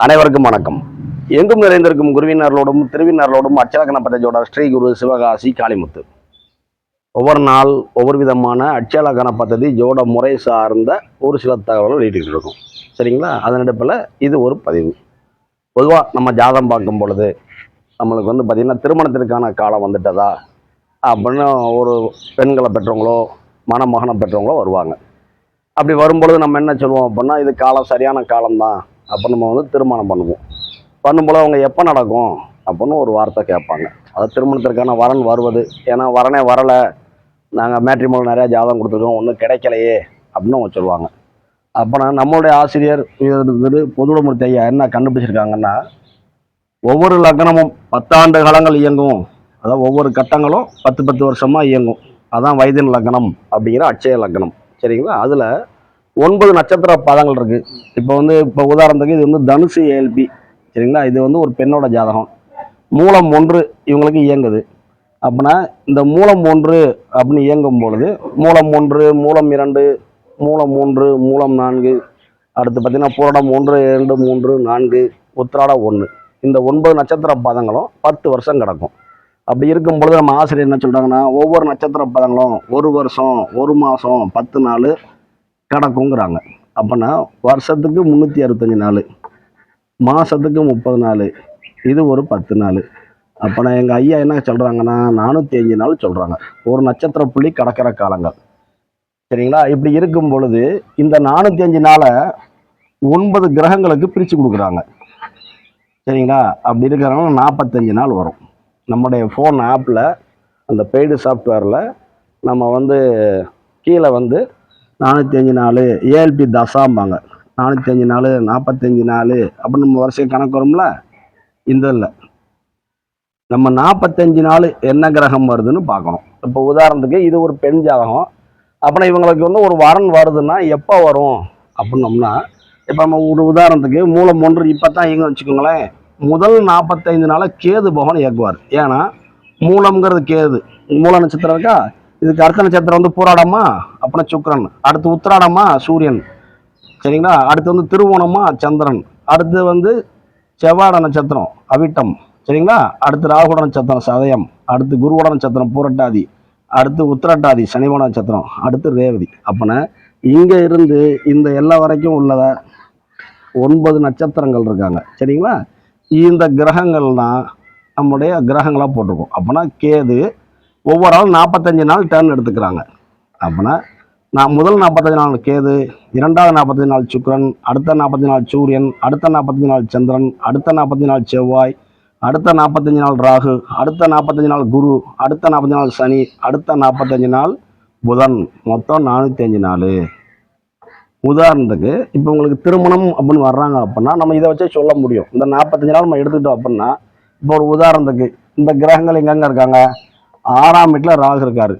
அனைவருக்கும் வணக்கம். எங்கும் நிறைந்திருக்கும் குருவினர்களோடும் திருவினர்களோடும் அச்சலக்கண பத்தஜோட ஸ்ரீ குரு சிவகாசி காளிமுத்து. ஒவ்வொரு நாள் ஒவ்வொரு விதமான அச்சலக்கண பத்ததி ஜோட முறை சார்ந்த ஒரு சில தகவல்கள் வெளியிட்டு இருக்கும். சரிங்களா? அதன் அடிப்பில் இது ஒரு பதிவு. பொதுவாக நம்ம ஜாதகம் பார்க்கும் பொழுது நம்மளுக்கு வந்து பார்த்திங்கன்னா திருமணத்திற்கான காலம் வந்துட்டதா? அப்படின்னு ஒரு பெண்களை பெற்றவங்களோ மணமகனை பெற்றவங்களோ வருவாங்க. அப்படி வரும்பொழுது நம்ம என்ன சொல்லுவோம் அப்படின்னா இது காலம் சரியான காலம்தான். அப்போ நம்ம வந்து திருமணம் பண்ணுவோம். பண்ணும்போது அவங்க எப்போ நடக்கும்? அப்படின்னு ஒரு வார்த்தை கேட்பாங்க. அது திருமணத்திற்கான வரன் வருவது. ஏன்னா வரனே வரலை. நாங்கள் மேட்ரிமோல் நிறையா ஜாதகம் கொடுத்துருக்கோம். ஒன்றும் கிடைக்கலையே அப்படின்னு அவங்க சொல்லுவாங்க. அப்போனா நம்மளுடைய ஆசிரியர் திரு பொதுவுடமூர்த்தி ஐயா என்ன கண்டுபிடிச்சிருக்காங்கன்னா ஒவ்வொரு லக்னமும் பத்தாண்டு காலங்கள் இயங்கும். அதாவது ஒவ்வொரு கட்டங்களும் பத்து பத்து வருஷமாக இயங்கும். அதான் வைத்தியன் லக்னம் அப்படிங்கிற அட்சய லக்னம். சரிங்களா? அதில் ஒன்பது நட்சத்திர பாதங்கள் இருக்கு. இப்போ வந்து இப்போ உதாரணத்துக்கு இது வந்து தனுசு ஏஎல்பி சரிங்களா? இது வந்து ஒரு பெண்ணோட ஜாதகம். மூலம் ஒன்று இவங்களுக்கு இயங்குது. அப்படின்னா இந்த மூலம் ஒன்று அப்படின்னு இயங்கும் பொழுது மூலம் ஒன்று மூலம் இரண்டு மூலம் மூன்று மூலம் நான்கு அடுத்து பார்த்தீங்கன்னா பூரடம் ஒன்று இரண்டு மூன்று நான்கு உத்திராட ஒன்று. இந்த ஒன்பது நட்சத்திர பாதங்களும் பத்து வருஷம் கிடக்கும். அப்படி இருக்கும் பொழுது நம்ம ஆசிரியர் என்ன சொல்கிறாங்கன்னா ஒவ்வொரு நட்சத்திர பாதங்களும் ஒரு வருஷம் ஒரு மாதம் பத்து நாள் கிடக்குங்கிறாங்க அப்போனா வருஷத்துக்கு முந்நூற்றி அறுபத்தஞ்சு நாள் மாதத்துக்கு முப்பது நாள் இது ஒரு பத்து நாள். அப்போனா எங்கள் ஐயா என்ன சொல்கிறாங்கன்னா நானூற்றி அஞ்சு நாள் சொல்கிறாங்க ஒரு நட்சத்திர புள்ளி கடக்கிற காலங்கள். சரிங்களா? இப்படி இருக்கும் பொழுது இந்த நானூற்றி அஞ்சு நாளை ஒன்பது கிரகங்களுக்கு பிரித்து கொடுக்குறாங்க. சரிங்களா? அப்படி இருக்கிறவங்க நாற்பத்தஞ்சு நாள் வரும். நம்முடைய ஃபோன் ஆப்பில் அந்த பெய்டு சாஃப்ட்வேரில் நம்ம வந்து கீழே வந்து நானூற்றி அஞ்சு நாள் ஏஎல்பி தசாம்பாங்க. நானூற்றி அஞ்சு நாள் நாற்பத்தஞ்சு நாள் அப்படின்னு நம்ம வருஷம் கணக்கு வரும்ல? இந்த இல்லை நம்ம நாற்பத்தஞ்சு நாள் என்ன கிரகம் வருதுன்னு பார்க்கணும். இப்போ உதாரணத்துக்கு இது ஒரு பெண் ஜாதகம். அப்புறம் இவங்களுக்கு வந்து ஒரு வரன் வருதுன்னா எப்போ வரும்? அப்படின்னோம்னா இப்போ நம்ம ஒரு உதாரணத்துக்கு மூலம் ஒன்று இப்போ தான் எங்கே வச்சுக்கோங்களேன். முதல் நாற்பத்தைந்து நாளாக கேது பகவான் இயக்குவார். ஏன்னா மூலம்ங்கிறது கேது. மூல நட்சத்திரம் இருக்கா? இதுக்கு அடுத்த நட்சத்திரம் வந்து பூராடமா அப்புறம் சுக்கரன். அடுத்து உத்திராடமா சூரியன். சரிங்களா? அடுத்து வந்து திருவோணமா சந்திரன். அடுத்து வந்து செவ்வாட நட்சத்திரம் அவிட்டம். சரிங்களா? அடுத்து ராகுட நட்சத்திரம் சதயம். அடுத்து குருவோட நட்சத்திரம் பூரட்டாதி. அடுத்து உத்திரட்டாதி சனிவோட நட்சத்திரம் அடுத்து ரேவதி. அப்போனா இங்கே இருந்து இந்த எல்லா வரைக்கும் உள்ளத ஒன்பது நட்சத்திரங்கள் இருக்காங்க. சரிங்களா? இந்த கிரகங்கள்னால் நம்முடைய கிரகங்களாக போட்டிருக்கோம். அப்போனா கேது ஒவ்வொரு ஆளும் நாற்பத்தஞ்சு நாள் டேர்ன் எடுத்துக்கிறாங்க அப்படின்னா நான் முதல் நாற்பத்தஞ்சு நாள் கேது இரண்டாவது நாற்பத்தஞ்சு நாள் சுக்கரன் அடுத்த நாற்பத்தஞ்சு நாள் சூரியன் அடுத்த நாற்பத்தஞ்சு நாள் சந்திரன் அடுத்த நாற்பத்தஞ்சு நாள் செவ்வாய் அடுத்த நாற்பத்தஞ்சு நாள் ராகு அடுத்த நாற்பத்தஞ்சு நாள் குரு அடுத்த நாற்பத்தஞ்சு நாள் சனி அடுத்த நாற்பத்தஞ்சு நாள் புதன் மொத்தம் நானூற்றி அஞ்சு நாள் உதாரணத்துக்கு இப்போ உங்களுக்கு திருமணம் அப்படின்னு வர்றாங்க அப்படின்னா நம்ம இதை வச்சே சொல்ல முடியும் இந்த நாற்பத்தஞ்சு நாள் நம்ம எடுத்துக்கிட்டோம் அப்படின்னா இப்போ ஒரு உதாரணத்துக்கு இந்த கிரகங்கள் எங்கெங்கே இருக்காங்க ஆறாம் வீட்டில் ராகு இருக்காரு.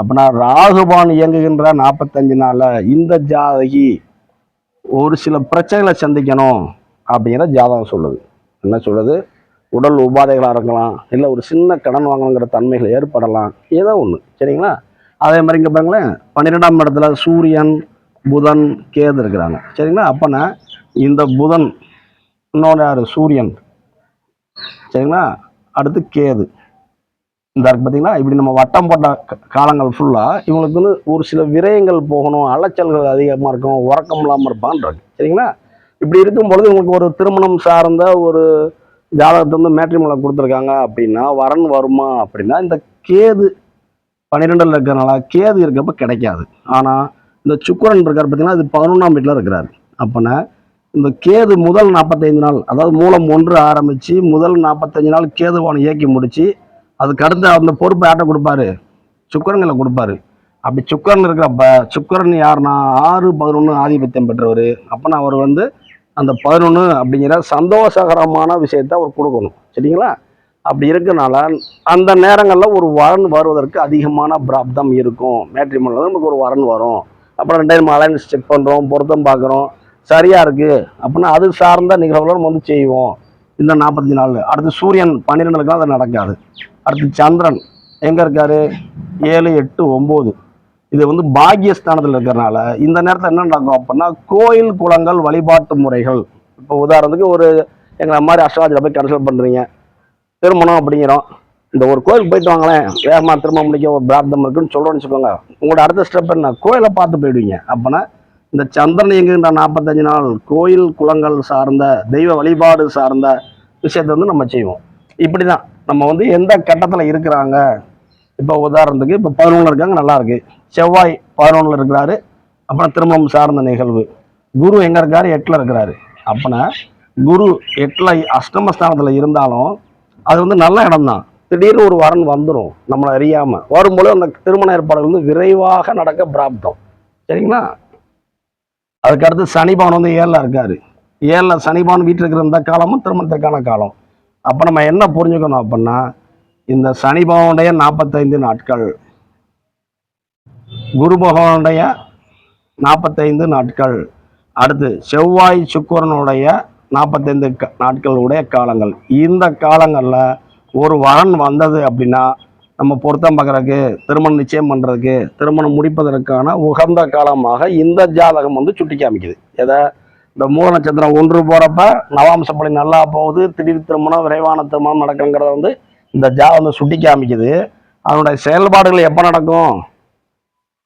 அப்படின்னா ராகுபான் இயங்குகின்ற நாற்பத்தஞ்சு நாளில் இந்த ஜாதகி ஒரு சில பிரச்சனைகளை சந்திக்கணும் அப்படிங்கிற ஜாதகம் சொல்லுது. என்ன சொல்லுது? உடல் உபாதைகளாக இருக்கலாம் இல்லை ஒரு சின்ன கடன் வாங்கணுங்கிற தன்மைகள் ஏற்படலாம் ஏதோ ஒன்று சரிங்களா? அதே மாதிரி இங்கே பாருங்களேன் பன்னிரெண்டாம் இடத்துல சூரியன் புதன் கேது இருக்கிறாங்க. சரிங்களா? அப்போனா இந்த புதன் இன்னொன்று யார்? சூரியன். சரிங்களா? அடுத்து கேது. இந்த இருக்குது பார்த்தீங்களா இப்படி நம்ம வட்டம் போட்ட காலங்கள் ஃபுல்லாக இவங்களுக்கு வந்து ஒரு சில விரயங்கள் போகணும் அலைச்சல்கள் அதிகமாக இருக்கும் உறக்கம் இல்லாமல் இருப்பான்றாங்க சரிங்களா? இப்படி இருக்கும் பொழுது இவங்களுக்கு ஒரு திருமணம் சார்ந்த ஒரு ஜாதகத்தை வந்து மேட்ரிமலை கொடுத்துருக்காங்க அப்படின்னா வரன் வருமா அப்படின்னா இந்த கேது பன்னிரெண்டில் இருக்கிறனால கேது இருக்கப்ப கிடைக்காது. ஆனால் இந்த சுக்கரன் இருக்கார் பார்த்தீங்கன்னா இது பதினொன்றாம் வீட்டில் இருக்கிறார். அப்போனா இந்த கேது முதல் நாற்பத்தைந்து நாள் அதாவது மூலம் ஒன்று ஆரம்பித்து முதல் நாற்பத்தஞ்சு நாள் கேதுவான இயக்கி முடித்து அதுக்கு அடுத்து அந்த பொறுப்பு யார்கிட்ட கொடுப்பாரு? சுக்கரங்களை கொடுப்பாரு. அப்படி சுக்கரன் இருக்கிறப்ப சுக்கரன் யாருன்னா ஆறு பதினொன்று ஆதிபத்தியம் பெற்றவர். அப்போனா அவர் வந்து அந்த பதினொன்று அப்படிங்கிற சந்தோஷகரமான விஷயத்தை அவர் கொடுக்கணும். சரிங்களா? அப்படி இருக்கனால அந்த நேரங்களில் ஒரு வரன் வருவதற்கு அதிகமான பிராப்தம் இருக்கும். மேட்ரிமோனில் நமக்கு ஒரு வரன் வரும். அப்புறம் ரெண்டாயிரம் அலைன்ஸ் செக் பண்ணுறோம் பொருத்தம் பார்க்குறோம். சரியாக இருக்குது அப்படின்னா அது சார்ந்த நிகழ்வுகளை நம்ம வந்து செய்வோம். இந்த நாற்பத்தஞ்சு நாள் அடுத்து சூரியன் பன்னிரெண்டுக்கு அது நடக்காது. அடுத்து சந்திரன். எங்கே இருக்காரு? ஏழு எட்டு ஒம்பது. இது வந்து பாக்யஸ்தானத்தில் இருக்கிறனால இந்த நேரத்தில் என்ன நடக்கும் அப்படின்னா கோயில் குளங்கள் வழிபாட்டு முறைகள். இப்போ உதாரணத்துக்கு ஒரு எங்களை மாதிரி அஷ்டராஜில் போய் கன்சல்ட் பண்ணுறீங்க திருமணம் அப்படிங்கிறோம். இந்த ஒரு கோயிலுக்கு போயிட்டு வாங்களேன். வேகமாக திரும்ப முடிக்க ஒரு பிரார்த்தம் இருக்குன்னு சொல்கிறோன்னு வச்சுக்கோங்க. உங்களோட அடுத்த ஸ்டெப் என்ன? கோயிலை பார்த்து போயிடுவீங்க. அப்போனா இந்த சந்திரன் எங்குன்ற நாற்பத்தஞ்சு நாள் கோயில் குளங்கள் சார்ந்த தெய்வ வழிபாடு சார்ந்த விஷயத்தை வந்து நம்ம செய்வோம். இப்படி தான் நம்ம வந்து எந்த கட்டத்தில் இருக்கிறாங்க? இப்போ உதாரணத்துக்கு இப்போ பதினொன்றில் இருக்காங்க நல்லா இருக்கு. செவ்வாய் பதினொன்றில் இருக்கிறாரு. அப்புறம் திருமணம் சார்ந்த நிகழ்வு. குரு எங்கே இருக்காரு? எட்டில் இருக்கிறாரு. அப்போனா குரு எட்டில் அஷ்டமஸ்தானத்தில் இருந்தாலும் அது வந்து நல்ல இடம்தான். திடீர்னு ஒரு வரன் வந்துடும் நம்மளை அறியாமல் வரும்போது அந்த திருமண ஏற்பாடுகள் வந்து விரைவாக நடக்க பிராப்தம். சரிங்களா? அதுக்கடுத்து சனிபவன் வந்து ஏழில் இருக்காரு. ஏழில் சனிபவன் வீட்டில் இருக்கிற இந்த காலமும் திருமணத்திற்கான காலம். அப்போ நம்ம என்ன புரிஞ்சுக்கணும் அப்படின்னா இந்த சனி பகவானுடைய நாற்பத்தைந்து நாட்கள் குரு பகவானுடைய நாற்பத்தைந்து நாட்கள் அடுத்து செவ்வாய் சுக்கரனுடைய நாற்பத்தைந்து க- நாட்களுடைய காலங்கள். இந்த காலங்களில் ஒரு வரன் வந்தது அப்படின்னா நம்ம பொருத்தம் பார்க்குறதுக்கு திருமணம் நிச்சயம் பண்ணுறதுக்கு திருமணம் முடிப்பதற்கான உகந்த காலமாக இந்த ஜாதகம் வந்து சுட்டி காமிக்குது எதை? இந்த மூல நட்சத்திரம் ஒன்று போகிறப்ப நவாம்சப்படி நல்லா போகுது. திடீர் திருமணம் விரைவான திருமணம் நடக்குங்கிறத வந்து இந்த ஜா வந்து சுட்டி காமிக்குது. அதனுடைய செயல்பாடுகள் எப்போ நடக்கும்?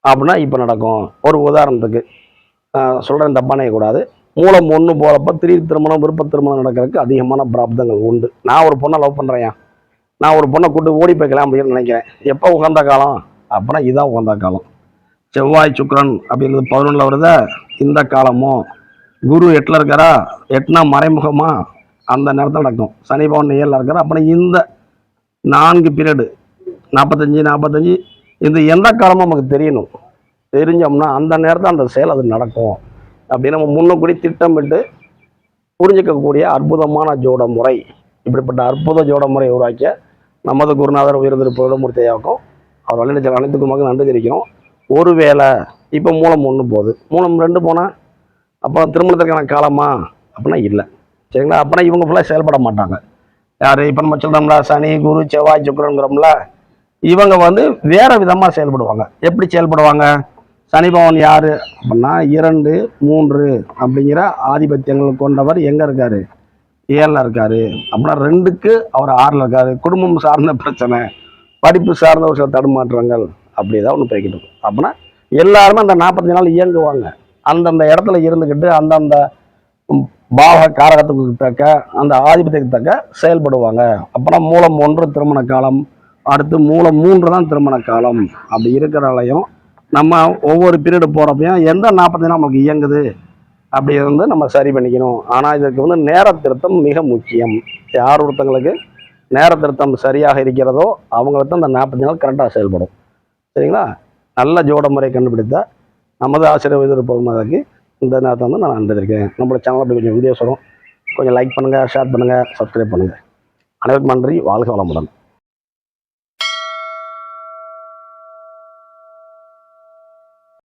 அப்படின்னா இப்போ நடக்கும். ஒரு உதாரணத்துக்கு சொல்கிறேன் தப்பானே கூடாது. மூலம் ஒன்று போகிறப்ப திடீர் திருமணம் விருப்ப திருமணம் நடக்கிறதுக்கு அதிகமான பிராப்தங்கள் உண்டு. நான் ஒரு பொண்ணை லவ் பண்ணுறேன் நான் ஒரு பொண்ணை கூட்டு ஓடி போய்க்கலாம் அப்படின்னு நினைக்கிறேன். எப்போ உகந்த காலம்? அப்படின்னா இதுதான் உகந்த காலம். செவ்வாய் சுக்கரன் அப்படிங்கிறது பதினொன்றில் வருத? இந்த காலமும் குரு எட்டில் இருக்காரா? எட்டுனா மறைமுகமாக அந்த நேரத்தில் நடக்கும். சனி பவன் ஏழில் இருக்காரா. அப்புறம் இந்த நான்கு பீரியடு நாற்பத்தஞ்சு நாற்பத்தஞ்சு இந்த எந்த காலமும் நமக்கு தெரியணும். தெரிஞ்சோம்னா அந்த நேரத்தில் அந்த செயல் அது நடக்கும். அப்படின்னு நம்ம முன்னக்கூடி திட்டமிட்டு புரிஞ்சிக்கக்கூடிய அற்புதமான ஜோட முறை இப்படிப்பட்ட அற்புத ஜோட முறை உருவாக்கிய நமது குருநாதர் உயர்ந்திரு புகழமூர்த்தியாக்கும் அவர் வழிநடத்தல் அனைத்துக்குமாக நன்றி தெரிவிக்கிறோம். ஒருவேளை இப்போ மூலம் ஒன்று போகுது. மூலம் ரெண்டு போனால் அப்போ திருமணத்திற்கான காலமா? அப்படின்னா இல்லை. சரிங்களா? அப்படின்னா இவங்க ஃபுல்லாக செயல்பட மாட்டாங்க. யார்? இப்போ நம்ம சொல்கிறோம்ல சனி குரு செவ்வாய் சுக்கரங்கிறோம்ல இவங்க வந்து வேறு விதமாக செயல்படுவாங்க. எப்படி செயல்படுவாங்க? சனி பவன் யார்? அப்படின்னா இரண்டு மூன்று அப்படிங்கிற ஆதிபத்தியங்கள் கொண்டவர் எங்கே இருக்கார்? ஏழில் இருக்கார். அப்படின்னா ரெண்டுக்கு அவர் ஆறில் இருக்கார். குடும்பம் சார்ந்த பிரச்சனை படிப்பு சார்ந்த ஒரு சில தடுமாற்றங்கள் அப்படி தான் ஒன்று போய்கிட்டு இருக்கும் அப்படின்னா எல்லாருமே அந்த நாற்பத்தஞ்சு நாள் இயங்குவாங்க. அந்தந்த இடத்துல இருந்துக்கிட்டு அந்தந்த பாவ காரகத்துக்கு தக்க அந்த ஆதிபத்தியத்துக்கு தக்க செயல்படுவாங்க. அப்புறம் மூலம் ஒன்று திருமண காலம் அடுத்து மூலம் மூன்று தான் திருமண காலம். அப்படி இருக்கிறனாலையும் நம்ம ஒவ்வொரு பீரியடு போகிறப்பையும் எந்த நாற்பத்தி நம்மளுக்கு நமக்கு இயங்குது? அப்படி வந்து நம்ம சரி பண்ணிக்கணும். ஆனால் இதற்கு வந்து நேர திருத்தம் மிக முக்கியம். யார் ஒருத்தங்களுக்கு நேர திருத்தம் சரியாக இருக்கிறதோ அவங்களுக்கு தான் அந்த நாற்பத்தி நாள் கரெக்டாக செயல்படும். சரிங்களா? நல்ல ஜோட முறை கண்டுபிடித்த நமது ஆசிரியர் எதிர்ப்பு இந்த நேரத்தை வந்து நான் நன்றிருக்கேன் நம்மளோட சேனலில் அப்படி கொஞ்சம் வீடியோஸ் வரும் கொஞ்சம் லைக் பண்ணுங்கள் ஷேர் பண்ணுங்கள் சப்ஸ்கிரைப் பண்ணுங்கள் அனைவருக்கும் நன்றி. வாழ்க வளமுடன்.